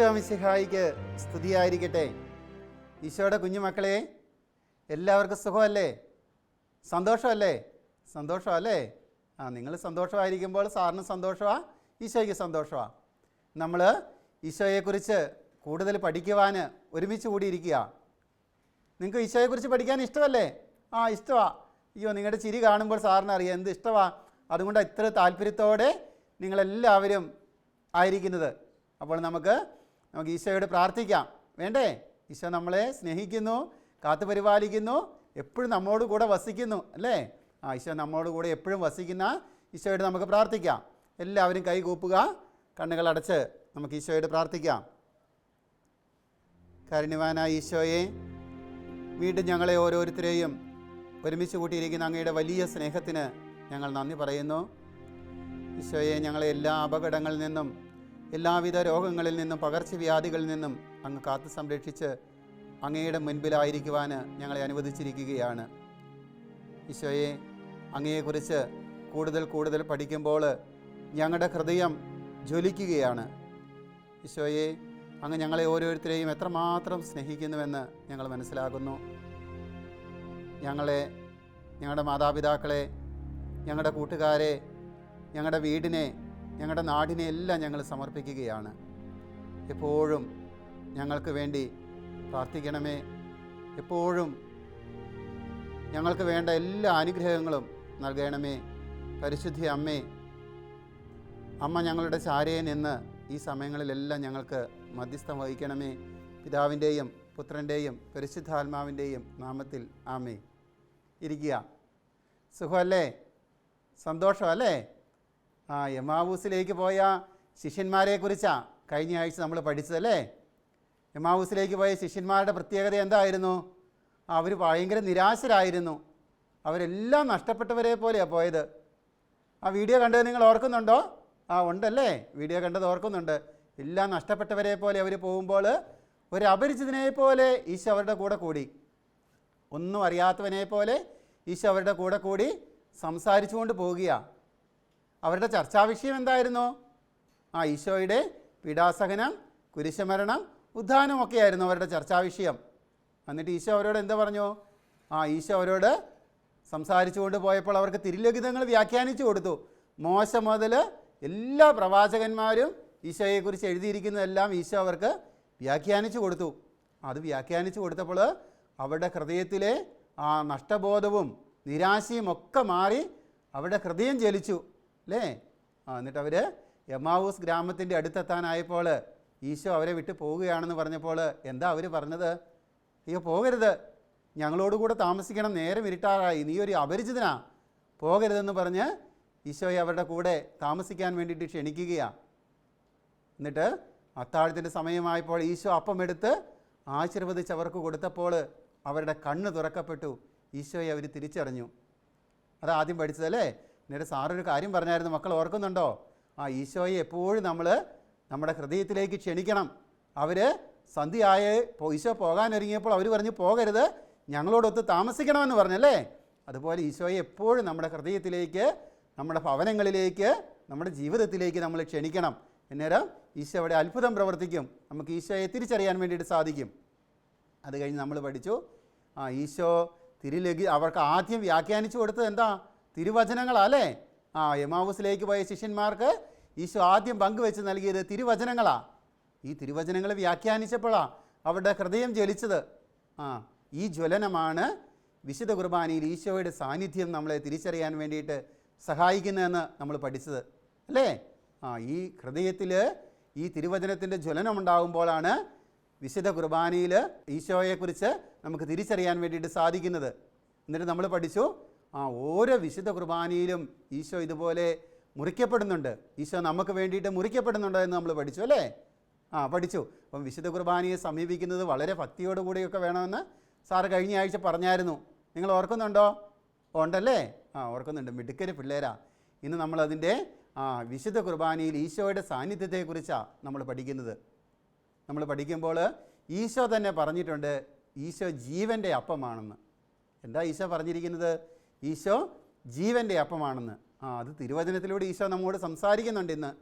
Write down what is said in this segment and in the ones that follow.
ഈശോ മിശിഹായിക്ക് സ്തുതിയായിരിക്കട്ടെ. ഈശോയുടെ കുഞ്ഞുമക്കളെ എല്ലാവർക്കും സുഖമല്ലേ? സന്തോഷമല്ലേ? സന്തോഷമല്ലേ? ആ നിങ്ങൾ സന്തോഷമായിരിക്കുമ്പോൾ സാറിന് സന്തോഷമാണ് ഈശോയ്ക്ക് സന്തോഷമാണ് നമ്മൾ ഈശോയെക്കുറിച്ച് കൂടുതൽ പഠിക്കുവാൻ ഒരുമിച്ച് കൂടിയിരിക്കുക. നിങ്ങൾക്ക് ഈശോയെക്കുറിച്ച് പഠിക്കാൻ ഇഷ്ടമല്ലേ? ആ ഇഷ്ടമാണ് അയ്യോ നിങ്ങളുടെ ചിരി കാണുമ്പോൾ സാറിന് അറിയാം എന്ത് ഇഷ്ടമാണ് അതുകൊണ്ട് ഇത്ര താല്പര്യത്തോടെ നിങ്ങളെല്ലാവരും ആയിരിക്കുന്നത്. അപ്പോൾ നമുക്ക് നമുക്ക് ഈശോയോട് പ്രാർത്ഥിക്കാം. വേണ്ടേ? ഈശോ നമ്മളെ സ്നേഹിക്കുന്നു കാത്തു പരിപാലിക്കുന്നു എപ്പോഴും നമ്മളോട് കൂടെ വസിക്കുന്നു അല്ലേ? ആ ഈശോ നമ്മളോട് കൂടെ എപ്പോഴും വസിക്കുന്ന ഈശോയോട് നമുക്ക് പ്രാർത്ഥിക്കാം. എല്ലാവരും കൈ കൂപ്പുക കണ്ണുകൾ അടച്ച് നമുക്ക് ഈശോയോട് പ്രാർത്ഥിക്കാം. കാരുണ്യവാനായ ഈശോയെ വീണ്ടും ഞങ്ങളെ ഓരോരുത്തരെയും ഒരുമിച്ച് കൂട്ടിയിരിക്കുന്ന അങ്ങയുടെ വലിയ സ്നേഹത്തിന് ഞങ്ങൾ നന്ദി പറയുന്നു. ഈശോയെ ഞങ്ങളെ എല്ലാ അപകടങ്ങളിൽ നിന്നും എല്ലാവിധ രോഗങ്ങളിൽ നിന്നും പകർച്ചവ്യാധികളിൽ നിന്നും അങ്ങ് കാത്തു സംരക്ഷിച്ച് അങ്ങയുടെ മുൻപിലായിരിക്കുവാൻ ഞങ്ങളെ അനുവദിച്ചിരിക്കുകയാണ്. ഈശോയെ അങ്ങയെക്കുറിച്ച് കൂടുതൽ കൂടുതൽ പഠിക്കുമ്പോൾ ഞങ്ങളുടെ ഹൃദയം ജ്വലിക്കുകയാണ്. ഈശോയെ അങ്ങ് ഞങ്ങളെ ഓരോരുത്തരെയും എത്രമാത്രം സ്നേഹിക്കുന്നുവെന്ന് ഞങ്ങൾ മനസ്സിലാകുന്നു ഞങ്ങളെ ഞങ്ങളുടെ മാതാപിതാക്കളെ ഞങ്ങളുടെ കൂട്ടുകാരെ ഞങ്ങളുടെ വീടിനെ ഞങ്ങളുടെ നാടിനെ എല്ലാം ഞങ്ങൾ സമർപ്പിക്കുകയാണ്. എപ്പോഴും ഞങ്ങൾക്ക് വേണ്ടി പ്രാർത്ഥിക്കണമേ. എപ്പോഴും ഞങ്ങൾക്ക് വേണ്ട എല്ലാ അനുഗ്രഹങ്ങളും നൽകണമേ. പരിശുദ്ധി അമ്മേ അമ്മ ഞങ്ങളുടെ ചാരയെ നിന്ന് ഈ സമയങ്ങളിലെല്ലാം ഞങ്ങൾക്ക് മധ്യസ്ഥം വഹിക്കണമേ. പിതാവിന്റെയും പുത്രന്റെയും പരിശുദ്ധാത്മാവിന്റെയും നാമത്തിൽ ആമേ ഇരിക്കുക. സുഖമല്ലേ? സന്തോഷമല്ലേ? ആ എമാവൂസിലേക്ക് പോയ ശിഷ്യന്മാരെ ശിഷ്യന്മാരെക്കുറിച്ചാണ് കഴിഞ്ഞ ആഴ്ച നമ്മൾ പഠിച്ചതല്ലേ? എമാവൂസിലേക്ക് പോയ ശിഷ്യന്മാരുടെ പ്രത്യേകത എന്തായിരുന്നു? അവർ ഭയങ്കര നിരാശരായിരുന്നു. അവരെല്ലാം നഷ്ടപ്പെട്ടവരെ പോലെയാണ് പോയത്. ആ വീഡിയോ കണ്ടത് നിങ്ങൾ ഓർക്കുന്നുണ്ടോ? ആ ഉണ്ടല്ലേ? വീഡിയോ കണ്ടത് ഓർക്കുന്നുണ്ട്. എല്ലാം നഷ്ടപ്പെട്ടവരെ പോലെ അവർ പോകുമ്പോൾ ഒരു അപരിചിതനെ പോലെ ഈശോ അവരുടെ കൂടെ കൂടി. ഒന്നും അറിയാത്തവനെ പോലെ ഈശോ അവരുടെ കൂടെ കൂടി സംസാരിച്ചുകൊണ്ട് പോവുകയാണ് അവരുടെ ചർച്ചാ വിഷയം എന്തായിരുന്നു? ആ ഈശോയുടെ പീഡാസഹനം കുരിശമരണം ഉദ്ധാനമൊക്കെയായിരുന്നു അവരുടെ ചർച്ചാ വിഷയം. എന്നിട്ട് ഈശോ അവരോട് എന്താ പറഞ്ഞു? ആ ഈശോ അവരോട് സംസാരിച്ചുകൊണ്ട് പോയപ്പോൾ അവർക്ക് തിരുലിഖിതങ്ങൾ വ്യാഖ്യാനിച്ചു കൊടുത്തു. മോശ മുതൽ എല്ലാ പ്രവാചകന്മാരും ഈശോയെക്കുറിച്ച് എഴുതിയിരിക്കുന്നതെല്ലാം ഈശോ അവർക്ക് വ്യാഖ്യാനിച്ചു കൊടുത്തു. അത് വ്യാഖ്യാനിച്ചു കൊടുത്തപ്പോൾ അവരുടെ ഹൃദയത്തിലെ ആ നഷ്ടബോധവും നിരാശയും ഒക്കെ മാറി അവരുടെ ഹൃദയം ജലിച്ചു അല്ലേ ആ എന്നിട്ട് അവർ എമാവൂസ് ഗ്രാമത്തിന്റെ അടുത്തെത്താനായപ്പോൾ ഈശോ അവരെ വിട്ട് പോവുകയാണെന്ന് പറഞ്ഞപ്പോൾ എന്താ അവർ പറഞ്ഞത്? അയ്യോ പോകരുത്. ഞങ്ങളോടുകൂടെ താമസിക്കണം നേരം ഇരുട്ടാറായി. നീ ഒരു അപരിചിതനാ. പോകരുതെന്ന് പറഞ്ഞ് ഈശോയെ അവരുടെ കൂടെ താമസിക്കാൻ വേണ്ടിയിട്ട് ക്ഷണിക്കുകയാണ് എന്നിട്ട് അത്താഴത്തിന്റെ സമയമായപ്പോൾ ഈശോ അപ്പമെടുത്ത് ആശീർവദിച്ച് അവർക്ക് കൊടുത്തപ്പോൾ അവരുടെ കണ്ണ് തുറക്കപ്പെട്ടു. ഈശോയെ അവർ തിരിച്ചറിഞ്ഞു. അതാദ്യം പഠിച്ചതല്ലേ? എന്നിട്ട് സാറൊരു കാര്യം പറഞ്ഞായിരുന്നു മക്കൾ ഓർക്കുന്നുണ്ടോ? ആ ഈശോയെ എപ്പോഴും നമ്മൾ നമ്മുടെ ഹൃദയത്തിലേക്ക് ക്ഷണിക്കണം. അവർ സന്ധ്യയായ ഈശോ പോകാനൊരുങ്ങിയപ്പോൾ അവർ പറഞ്ഞു പോകരുത് ഞങ്ങളോടൊത്ത് താമസിക്കണമെന്ന് പറഞ്ഞല്ലേ? അതുപോലെ ഈശോയെ എപ്പോഴും നമ്മുടെ ഹൃദയത്തിലേക്ക് നമ്മുടെ ഭവനങ്ങളിലേക്ക് നമ്മുടെ ജീവിതത്തിലേക്ക് നമ്മൾ ക്ഷണിക്കണം. അന്നേരം ഈശോ അവിടെ അത്ഭുതം പ്രവർത്തിക്കും. നമുക്ക് ഈശോയെ തിരിച്ചറിയാൻ വേണ്ടിയിട്ട് സാധിക്കും. അത് കഴിഞ്ഞ് നമ്മൾ പഠിച്ചു. ആ ഈശോ തിരുലഘി അവർക്ക് ആദ്യം വ്യാഖ്യാനിച്ചു കൊടുത്തത് എന്താ? തിരുവചനങ്ങളാ അല്ലേ ആ എമാവൂസിലേക്ക് പോയ ശിഷ്യന്മാർക്ക് ഈശോ ആദ്യം പങ്കുവെച്ച് നൽകിയത് തിരുവചനങ്ങളാ. ഈ തിരുവചനങ്ങൾ വ്യാഖ്യാനിച്ചപ്പോഴാ അവരുടെ ഹൃദയം ജ്വലിച്ചത്. ആ ഈ ജ്വലനമാണ് വിശുദ്ധ കുർബാനയിൽ ഈശോയുടെ സാന്നിധ്യം നമ്മളെ തിരിച്ചറിയാൻ വേണ്ടിയിട്ട് സഹായിക്കുന്നതെന്ന് നമ്മൾ പഠിച്ചത്. അല്ലേ? ആ ഈ ഹൃദയത്തിൽ ഈ തിരുവചനത്തിന്റെ ജ്വലനം ഉണ്ടാകുമ്പോഴാണ് വിശുദ്ധ കുർബാനയിൽ ഈശോയെക്കുറിച്ച് നമുക്ക് തിരിച്ചറിയാൻ വേണ്ടിയിട്ട് സാധിക്കുന്നത്. എന്നിട്ട് നമ്മൾ പഠിച്ചു. ആ ഓരോ വിശുദ്ധ കുർബാനയിലും ഈശോ ഇതുപോലെ മുറിക്കപ്പെടുന്നുണ്ട്. ഈശോ നമുക്ക് വേണ്ടിയിട്ട് മുറിക്കപ്പെടുന്നുണ്ട് എന്ന് നമ്മൾ പഠിച്ചു അല്ലേ? ആ പഠിച്ചു. അപ്പം വിശുദ്ധ കുർബാനയെ സമീപിക്കുന്നത് വളരെ ഭക്തിയോടുകൂടിയൊക്കെ വേണമെന്ന് സാറ് കഴിഞ്ഞ ആഴ്ച പറഞ്ഞായിരുന്നു. നിങ്ങൾ ഓർക്കുന്നുണ്ടോ? ഉണ്ടല്ലേ? ആ ഓർക്കുന്നുണ്ട്. മിടുക്കര് പിള്ളേരാ. ഇന്ന് നമ്മളതിന്റെ ആ വിശുദ്ധ കുർബാനയിൽ ഈശോയുടെ സാന്നിധ്യത്തെക്കുറിച്ചാണ് നമ്മൾ പഠിക്കുന്നത്. നമ്മൾ പഠിക്കുമ്പോൾ ഈശോ തന്നെ പറഞ്ഞിട്ടുണ്ട് ഈശോ ജീവന്റെ അപ്പമാണെന്ന്. എന്താ ഈശോ പറഞ്ഞിരിക്കുന്നത്? ഈശോ ജീവന്റെ അപ്പമാണെന്ന്. ആ അത് തിരുവചനത്തിലൂടെ ഈശോ നമ്മോട് സംസാരിക്കുന്നുണ്ട് ഇന്ന്.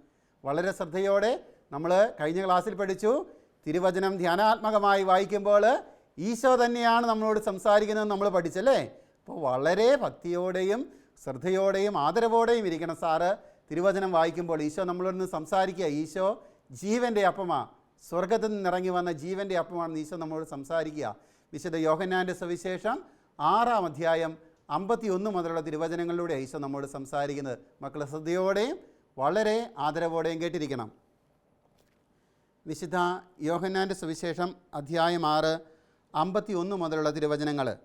വളരെ ശ്രദ്ധയോടെ നമ്മൾ കഴിഞ്ഞ ക്ലാസ്സിൽ പഠിച്ചു. തിരുവചനം ധ്യാനാത്മകമായി വായിക്കുമ്പോൾ ഈശോ തന്നെയാണ് നമ്മളോട് സംസാരിക്കുന്നത് നമ്മൾ പഠിച്ചല്ലേ? അപ്പോൾ വളരെ ഭക്തിയോടെയും ശ്രദ്ധയോടെയും ആദരവോടെയും ഇരിക്കണം സാറ്. തിരുവചനം വായിക്കുമ്പോൾ ഈശോ നമ്മളോട് നിന്ന് സംസാരിക്കുക. ഈശോ ജീവന്റെ അപ്പമാ. സ്വർഗത്തിൽ നിന്നിറങ്ങി വന്ന ജീവന്റെ അപ്പമാണെന്ന് ഈശോ നമ്മളോട് സംസാരിക്കുക. വിശുദ്ധ യോഹന്നാന്റെ സവിശേഷം ആറാം അധ്യായം അമ്പത്തി ഒന്ന് മുതലുള്ള തിരുവചനങ്ങളിലൂടെ ഈശോ നമ്മോട് സംസാരിക്കുന്നത്. മക്കളെ ശ്രദ്ധയോടെയും വളരെ ആദരവോടെയും കേട്ടിരിക്കണം. വിശുദ്ധ യോഹന്നാന്റെ സുവിശേഷം അധ്യായം ആറ് അമ്പത്തി ഒന്ന് മുതലുള്ള തിരുവചനങ്ങൾ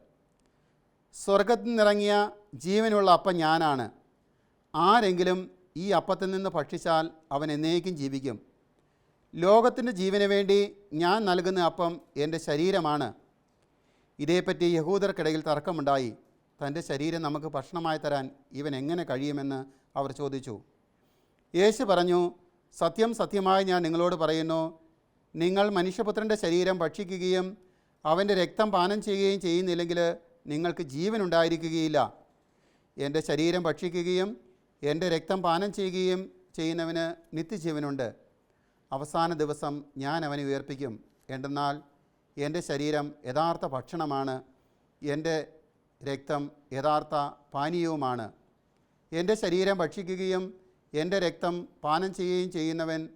സ്വർഗത്തിൽ നിന്നിറങ്ങിയ ജീവനുള്ള അപ്പം ഞാനാണ്. ആരെങ്കിലും ഈ അപ്പത്തിൽ നിന്ന് ഭക്ഷിച്ചാൽ അവൻ എന്നേക്കും ജീവിക്കും. ലോകത്തിന്റെ ജീവന് വേണ്ടി ഞാൻ നൽകുന്ന അപ്പം എന്റെ ശരീരമാണ്. ഇതേപ്പറ്റി യഹൂദർക്കിടയിൽ തർക്കമുണ്ടായി. തന്റെ ശരീരം നമുക്ക് ഭക്ഷണമായി തരാൻ ഇവൻ എങ്ങനെ കഴിയുമെന്ന് അവർ ചോദിച്ചു. യേശു പറഞ്ഞു സത്യം സത്യമായി ഞാൻ നിങ്ങളോട് പറയുന്നു. നിങ്ങൾ മനുഷ്യപുത്രന്റെ ശരീരം ഭക്ഷിക്കുകയും അവന്റെ രക്തം പാനം ചെയ്യുകയും ചെയ്യുന്നില്ലെങ്കിൽ നിങ്ങൾക്ക് ജീവൻ ഉണ്ടായിരിക്കുകയില്ല എന്റെ ശരീരം ഭക്ഷിക്കുകയും എന്റെ രക്തം പാനം ചെയ്യുകയും ചെയ്യുന്നവന് നിത്യജീവനുണ്ട്. അവസാന ദിവസം ഞാൻ അവനെ ഉയർപ്പിക്കും. എന്തെന്നാൽ എന്റെ ശരീരം യഥാർത്ഥ ഭക്ഷണമാണ്. എന്റെ രക്തം യഥാർത്ഥ പാനീയവുമാണ്. എന്റെ ശരീരം ഭക്ഷിക്കുകയും എന്റെ രക്തം പാനം ചെയ്യുകയും ചെയ്യുന്നവൻ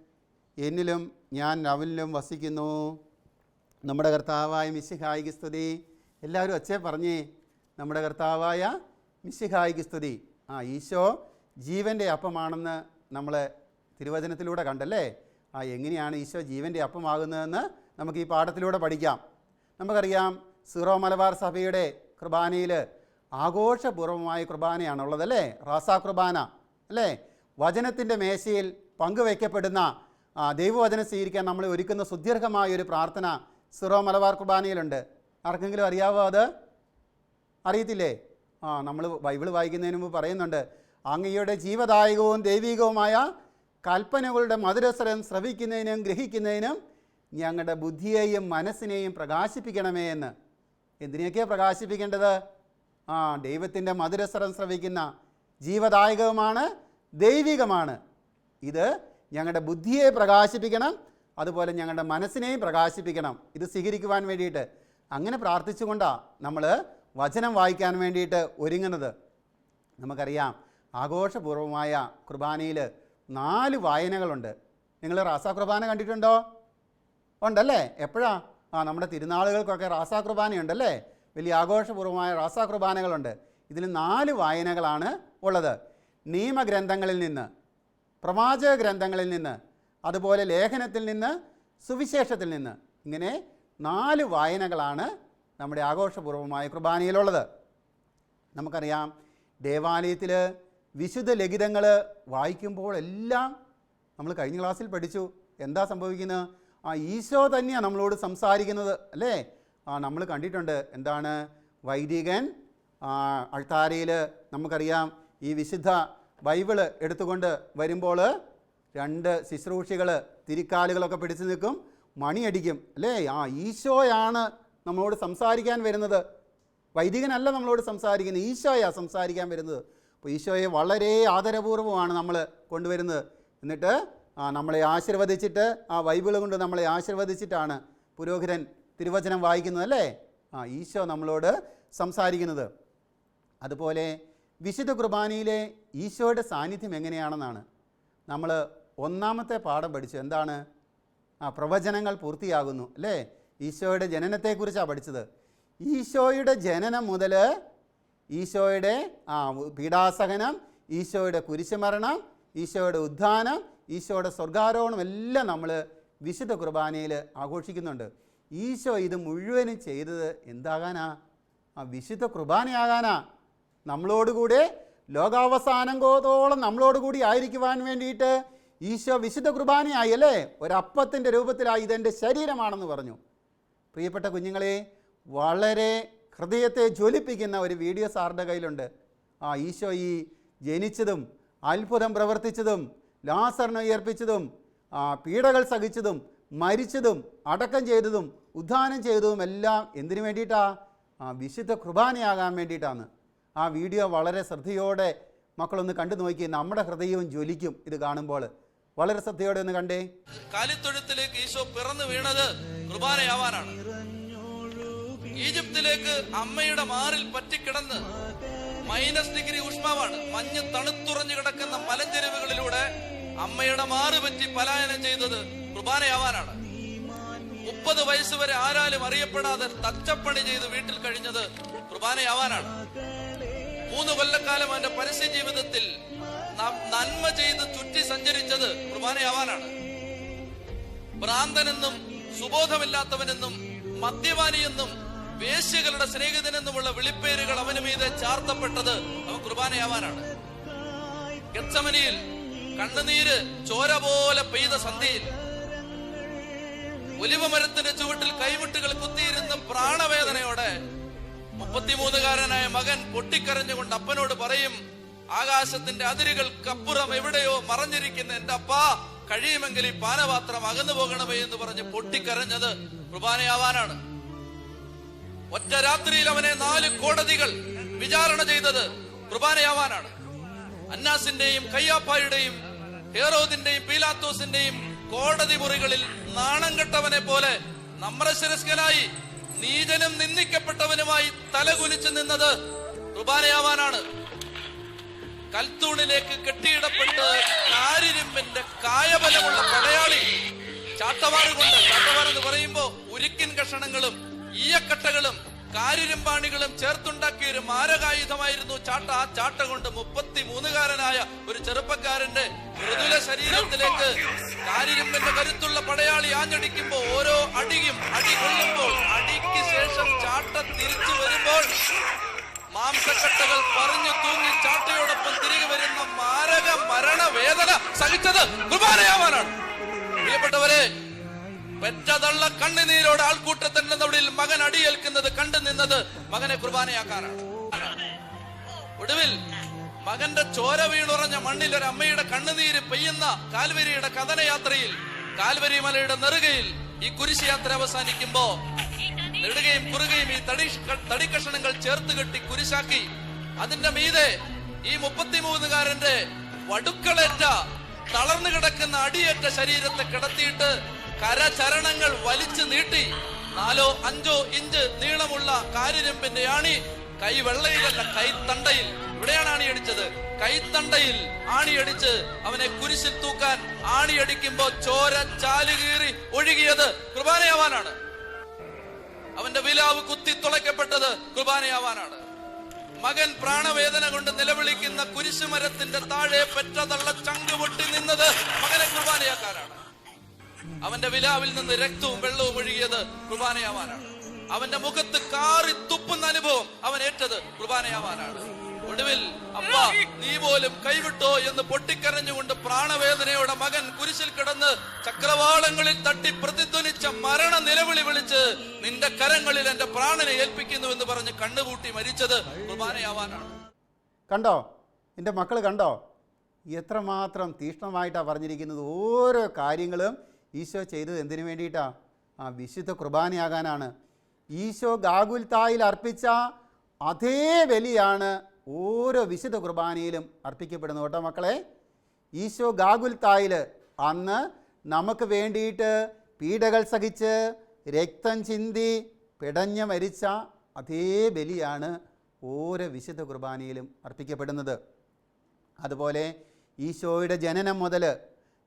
എന്നിലും ഞാൻ അവനിലും വസിക്കുന്നു. നമ്മുടെ കർത്താവായ മിശിഹായിക്ക് സ്തുതി. എല്ലാവരും ഒച്ചേ പറഞ്ഞേ. നമ്മുടെ കർത്താവായ മിശിഹായിക്ക് സ്തുതി. ആ ഈശോ ജീവന്റെ അപ്പമാണെന്ന് നമ്മൾ തിരുവചനത്തിലൂടെ കണ്ടല്ലേ? ആ എങ്ങനെയാണ് ഈശോ ജീവന്റെ അപ്പമാകുന്നതെന്ന് നമുക്ക് ഈ പാഠത്തിലൂടെ പഠിക്കാം. നമുക്കറിയാം സീറോ മലബാർ സഭയുടെ കുർബാനയിൽ ആഘോഷപൂർവമായ കുർബാനയാണുള്ളത് അല്ലേ റാസാ കുർബാന അല്ലേ? വചനത്തിന്റെ മേശയിൽ പങ്കുവയ്ക്കപ്പെടുന്ന ദൈവവചനം സ്വീകരിക്കാൻ നമ്മൾ ഒരുക്കുന്ന സുദീർഘമായ ഒരു പ്രാർത്ഥന സിറോ മലബാർ കുർബാനയിലുണ്ട്. ആർക്കെങ്കിലും അറിയാവോ അത്? അറിയത്തില്ലേ? ആ നമ്മൾ ബൈബിൾ വായിക്കുന്നതിന് മുമ്പ് പറയുന്നുണ്ട് അങ്ങയുടെ ജീവദായകവും ദൈവികവുമായ കൽപ്പനകളുടെ മധുരസ്വരം ശ്രവിക്കുന്നതിനും ഗ്രഹിക്കുന്നതിനും ഞങ്ങളുടെ ബുദ്ധിയെയും മനസ്സിനെയും പ്രകാശിപ്പിക്കണമേ എന്ന്. എന്തിനെയൊക്കെയാണ് പ്രകാശിപ്പിക്കേണ്ടത്? ആ ദൈവത്തിന്റെ മധുരസ്വരം ശ്രവിക്കുന്ന ജീവദായകവുമാണ് ദൈവികമാണ്. ഇത് ഞങ്ങളുടെ ബുദ്ധിയെ പ്രകാശിപ്പിക്കണം അതുപോലെ ഞങ്ങളുടെ മനസ്സിനെയും പ്രകാശിപ്പിക്കണം. ഇത് സ്വീകരിക്കുവാൻ വേണ്ടിയിട്ട്. അങ്ങനെ പ്രാർത്ഥിച്ചുകൊണ്ടാണ് നമ്മൾ വചനം വായിക്കാൻ വേണ്ടിയിട്ട് ഒരുങ്ങുന്നത്. നമുക്കറിയാം ആഘോഷപൂർവമായ കുർബാനയിൽ നാല് വായനകളുണ്ട്. നിങ്ങൾ റാസാ കുർബാന കണ്ടിട്ടുണ്ടോ? ഉണ്ടല്ലേ? എപ്പോഴാ? ആ നമ്മുടെ തിരുനാളുകൾക്കൊക്കെ റാസാ കുർബാനയുണ്ടല്ലേ? വലിയ ആഘോഷപൂർവമായ റാസാ കുർബാനകളുണ്ട്. ഇതിൽ നാല് വായനകളാണ് ഉള്ളത്. നിയമഗ്രന്ഥങ്ങളിൽ നിന്ന് പ്രവാചക ഗ്രന്ഥങ്ങളിൽ നിന്ന് അതുപോലെ ലേഖനത്തിൽ നിന്ന് സുവിശേഷത്തിൽ നിന്ന് ഇങ്ങനെ നാല് വായനകളാണ് നമ്മുടെ ആഘോഷപൂർവമായ കുർബാനയിലുള്ളത്. നമുക്കറിയാം ദേവാലയത്തിൽ വിശുദ്ധ ലഘിതങ്ങൾ വായിക്കുമ്പോൾ എല്ലാം നമ്മൾ കഴിഞ്ഞ ക്ലാസ്സിൽ പഠിച്ചു. എന്താ സംഭവിക്കുന്നത് ആ ഈശോ തന്നെയാണ് നമ്മളോട് സംസാരിക്കുന്നത് അല്ലേ? ആ നമ്മൾ കണ്ടിട്ടുണ്ട് എന്താണ് വൈദികൻ അൾത്താരയിൽ നമുക്കറിയാം ഈ വിശുദ്ധ ബൈബിൾ എടുത്തുകൊണ്ട് വരുമ്പോൾ രണ്ട് ശുശ്രൂഷികൾ തിരിക്കാലുകളൊക്കെ പിടിച്ചു നിൽക്കും മണിയടിക്കും അല്ലേ? ആ ഈശോയാണ് നമ്മളോട് സംസാരിക്കാൻ വരുന്നത്. വൈദികനല്ല നമ്മളോട് സംസാരിക്കുന്നത് ഈശോയാണ് സംസാരിക്കാൻ വരുന്നത്. അപ്പോൾ ഈശോയെ വളരെ ആദരപൂർവമാണ് നമ്മൾ കൊണ്ടുവരുന്നത്. എന്നിട്ട് നമ്മളെ ആശീർവദിച്ചിട്ട് ആ ബൈബിൾ കൊണ്ട് നമ്മളെ ആശീർവദിച്ചിട്ടാണ് പുരോഹിതൻ തിരുവചനം വായിക്കുന്നത് അല്ലേ? ആ ഈശോ നമ്മളോട് സംസാരിക്കുന്നത്. അതുപോലെ വിശുദ്ധ കുർബാനയിലെ ഈശോയുടെ സാന്നിധ്യം എങ്ങനെയാണെന്നാണ്. നമ്മൾ ഒന്നാമത്തെ പാഠം പഠിച്ചു. എന്താണ്? ആ പ്രവചനങ്ങൾ പൂർത്തിയാകുന്നു അല്ലേ? ഈശോയുടെ ജനനത്തെക്കുറിച്ചാണ് പഠിച്ചത്. ഈശോയുടെ ജനനം മുതൽ ഈശോയുടെ ആ പീഡാസഹനം ഈശോയുടെ കുരിശുമരണം ഈശോയുടെ ഉദ്ധാനം ഈശോയുടെ സ്വർഗാരോഹണം എല്ലാം നമ്മൾ വിശുദ്ധ കുർബാനയിൽ ആഘോഷിക്കുന്നുണ്ട്. ഈശോ ഇത് മുഴുവനും ചെയ്തത് എന്താകാനാ? ആ വിശുദ്ധ കുർബാനയാകാനാ. നമ്മളോടുകൂടെ ലോകാവസാനം കോതോളം നമ്മളോടുകൂടി ആയിരിക്കുവാൻ വേണ്ടിയിട്ട് ഈശോ വിശുദ്ധ കുർബാനയായി അല്ലേ? ഒരപ്പത്തിന്റെ രൂപത്തിലായി ഇതെന്റെ ശരീരമാണെന്ന് പറഞ്ഞു. പ്രിയപ്പെട്ട കുഞ്ഞുങ്ങളെ വളരെ ഹൃദയത്തെ ജ്വലിപ്പിക്കുന്ന ഒരു വീഡിയോ സാറിന്റെ കയ്യിലുണ്ട്. ആ ഈശോ ഈ ജനിച്ചതും അത്ഭുതം പ്രവർത്തിച്ചതും ലാസറിനെ ഉയർപ്പിച്ചതും പീഡകൾ സഹിച്ചതും മരിച്ചതും അടക്കം ചെയ്തതും ഉദ്ധാനം ചെയ്തതും എല്ലാം എന്തിനു വേണ്ടിയിട്ടാണ് വിശുദ്ധ കുർബാനയാകാൻ വേണ്ടിയിട്ടാണ്. ആ വീഡിയോ വളരെ ശ്രദ്ധയോടെ മക്കളൊന്ന് കണ്ടു നോക്കി നമ്മുടെ ഹൃദയവും ജ്വലിക്കും ഇത് കാണുമ്പോൾ. വളരെ ശ്രദ്ധയോടെ ഒന്ന് കണ്ടേ. കാലിത്തൊഴുത്തിലേക്ക് ഈശോ പിറന്നു വീണത് കുർബാനയാവാനാണ്. ഈജിപ്തിലേക്ക് അമ്മയുടെ മാറിൽ പറ്റിക്കിടന്ന് മൈനസ് ഡിഗ്രി ഊഷ്മാവാണ്. മഞ്ഞ് തണുത്തുറഞ്ഞു കിടക്കുന്ന മലഞ്ചെരുവുകളിലൂടെ അമ്മയുടെ മാറ് പറ്റി പലായനം ചെയ്തത് കുർബാനയാവാനാണ്. മുപ്പത് വയസ്സ് വരെ ആരാലും അറിയപ്പെടാതെ തച്ചപ്പണി ചെയ്ത് വീട്ടിൽ കഴിഞ്ഞത് കുർബാനയാവാനാണ്. മൂന്ന് കൊല്ലക്കാലം അവന്റെ പരസ്യ ജീവിതത്തിൽ നാം നന്മ ചെയ്ത് ചുറ്റി സഞ്ചരിച്ചത് കുർബാനയാവാനാണ്. ഭ്രാന്തനെന്നും സുബോധമില്ലാത്തവനെന്നും മദ്യപാനിയെന്നും വേശ്യകളുടെ സ്നേഹിതനെന്നുമുള്ള വിളിപ്പേരുകൾ അവന് മീതെ ചാർത്തപ്പെട്ടത് അവൻ കുർബാനയാവാനാണ്. ഗെത്സമനിയിൽ കണ്ണുനീര് ചോര പോലെ പെയ്ത സന്ധ്യയിൽ ഒലിവ മരത്തിന്റെ ചുവട്ടിൽ കൈമുട്ടുകൾ കുത്തിയിരുന്ന പ്രാണവേദനയോടെ മുപ്പത്തിമൂന്നുകാരനായ മകൻ പൊട്ടിക്കരഞ്ഞുകൊണ്ട് അപ്പനോട് പറയും ആകാശത്തിന്റെ അതിരുകൾക്കപ്പുറം എവിടെയോ മറഞ്ഞിരിക്കുന്ന എന്റെ അപ്പ കഴിയുമെങ്കിൽ ഈ പാനപാത്രം അകന്നു പോകണമേ എന്ന് പറഞ്ഞ് പൊട്ടിക്കരഞ്ഞത് കുർബാനയാവാനാണ്. ഒറ്റ രാത്രിയിൽ അവനെ നാല് കോടതികൾ വിചാരണ ചെയ്തത് കുർബാനയാവാനാണ്. അന്നാസിന്റെയും കയ്യാപ്പായുടെയും ഹേറോദിന്റെയും പീലാത്തോസിന്റെയും കോടതി മുറികളിൽ നാണം കെട്ടവനെ പോലെ നമ്രശിരസ്കനായി നീചനും നിന്ദിക്കപ്പെട്ടവനുമായി തലകുലിച്ചു നിന്നത് റുബാനയാവാനാണ് കൽത്തൂണിലേക്ക് കെട്ടിയിടപ്പെട്ട് കാരിരുമ്പിന്റെ കായബലമുള്ള പടയാളി ചാട്ടവാറുകൊണ്ട് ചാട്ടവാർ എന്ന് പറയുമ്പോ ഉരുക്കിൻ കഷണങ്ങളും ഈയക്കട്ടകളും കാരിരുമ്പാണികളും ചേർത്തുണ്ടാക്കിയ ഒരു മാരകായുധമായിരുന്നു ചാട്ട. ആ ചാട്ട കൊണ്ട് മുപ്പത്തി മൂന്നുകാരനായ ഒരു ചെറുപ്പക്കാരന്റെ മൃദുല ശരീരത്തിലേക്ക് കാരിരുമ്പിന്റെ കരുത്തുള്ള പടയാളി ആഞ്ഞടിക്കുമ്പോൾ ഓരോ അടിയും അടി കൊള്ളുമ്പോൾ അടിക്ക് ശേഷം ചാട്ട തിരിച്ചു വരുമ്പോൾ മാംസക്കട്ടകൾ പറഞ്ഞു തൂങ്ങി ചാട്ടയോടൊപ്പം തിരികെ വരുന്ന മാരക മരണവേദന സഹിച്ചത് കുർബാനയാവാനാണ്. പ്രിയപ്പെട്ടവരെ പെറ്റതള്ള കണ്ണുനീരോട് ആൾക്കൂട്ടത്തിന്റെ നടുവിൽ മകൻ അടിയേൽക്കുന്നത് കണ്ടു നിന്നത് മകനെ കുർബാനയാക്കാനാണ് ഒടുവിൽ മകന്റെ ചോര വീണുറഞ്ഞ മണ്ണിൽ ഒരു അമ്മയുടെ കണ്ണുനീര് പെയ്യുന്ന കാൽവരിയുടെ കഥനയാത്രയിൽ കാൽവരി മലയുടെ നെറുകയിൽ ഈ കുരിശ് യാത്ര അവസാനിക്കുമ്പോ നെടുകയും കുറുകയും ഈ തടി തടിക്കഷണങ്ങൾ ചേർത്ത് കെട്ടി കുരിശാക്കി അതിന്റെ മീതെ ഈ മുപ്പത്തിമൂന്നുകാരന്റെ വടുക്കളേറ്റ തളർന്നു കിടക്കുന്ന അടിയേറ്റ ശരീരത്തെ കിടത്തിയിട്ട് കരചരണങ്ങൾ വലിച്ചു നീട്ടി. നാലോ അഞ്ചോ ഇഞ്ച് നീളമുള്ള കാര്യരമ്പിന്റെ ആണി കൈ വെള്ളയിലല്ല കൈത്തണ്ടയിൽ. ഇവിടെയാണ് ആണി അടിച്ചത്. കൈത്തണ്ടയിൽ ആണിയടിച്ച് അവനെ കുരിശിൽ തൂക്കാൻ ആണിയടിക്കുമ്പോ ചോര ചാലുകീറി ഒഴുകിയത് കുർബാനയാവാനാണ്. അവന്റെ വിലാവ് കുത്തി തുളയ്ക്കപ്പെട്ടത് കുർബാനയാവാനാണ്. മകൻ പ്രാണവേദന കൊണ്ട് നിലവിളിക്കുന്ന കുരിശുമരത്തിന്റെ താഴെ പെറ്റതള്ള ചങ്ക് പൊട്ടി നിന്നത് മകനെ കുർബാനയാക്കാനാണ്. അവന്റെ വിലാവിൽ നിന്ന് രക്തവും വെള്ളവും ഒഴുകിയത് കുർബാനയാവാനാണ്. അവന്റെ മുഖത്ത് കാറി തുപ്പുന്ന അനുഭവം അവൻ ഏറ്റത് കുർബാനയാവാനാണ്. ഒടുവിൽ അമ്മ നീ പോലും കൈവിട്ടോ? എന്ന് പൊട്ടിക്കരഞ്ഞുകൊണ്ട് പ്രാണവേദനയോടെ മകൻ കുരിശിൽ കിടന്ന് ചക്രവാളങ്ങളിൽ തട്ടി പ്രതിധ്വനിച്ച മരണ നിലവിളി വിളിച്ച് നിന്റെ കരങ്ങളിൽ എന്റെ പ്രാണനെ ഏൽപ്പിക്കുന്നു എന്ന് പറഞ്ഞ് കണ്ണുകൂട്ടി മരിച്ചത് കുർബാനയാവാനാണ്. കണ്ടോ? എന്റെ മക്കൾ കണ്ടോ? എത്രമാത്രം തീഷ്ണമായിട്ടാണ് പറഞ്ഞിരിക്കുന്നത് ഓരോ കാര്യങ്ങളും ഈശോ ചെയ്തത് എന്തിനു വേണ്ടിയിട്ടാണ് ആ വിശുദ്ധ കുർബാനയാകാനാണ്. ഈശോ ഗാഗുൽത്തായിൽ അർപ്പിച്ച അതേ ബലിയാണ് ഓരോ വിശുദ്ധ കുർബാനയിലും അർപ്പിക്കപ്പെടുന്നത് കേട്ടോ മക്കളെ. ഈശോ ഗാഗുൽത്തായിൽ അന്ന് നമുക്ക് വേണ്ടിയിട്ട് പീഡകൾ സഹിച്ച് രക്തം ചിന്തി പിടഞ്ഞ മരിച്ച അതേ ബലിയാണ് ഓരോ വിശുദ്ധ കുർബാനയിലും അർപ്പിക്കപ്പെടുന്നത്. അതുപോലെ ഈശോയുടെ ജനനം മുതൽ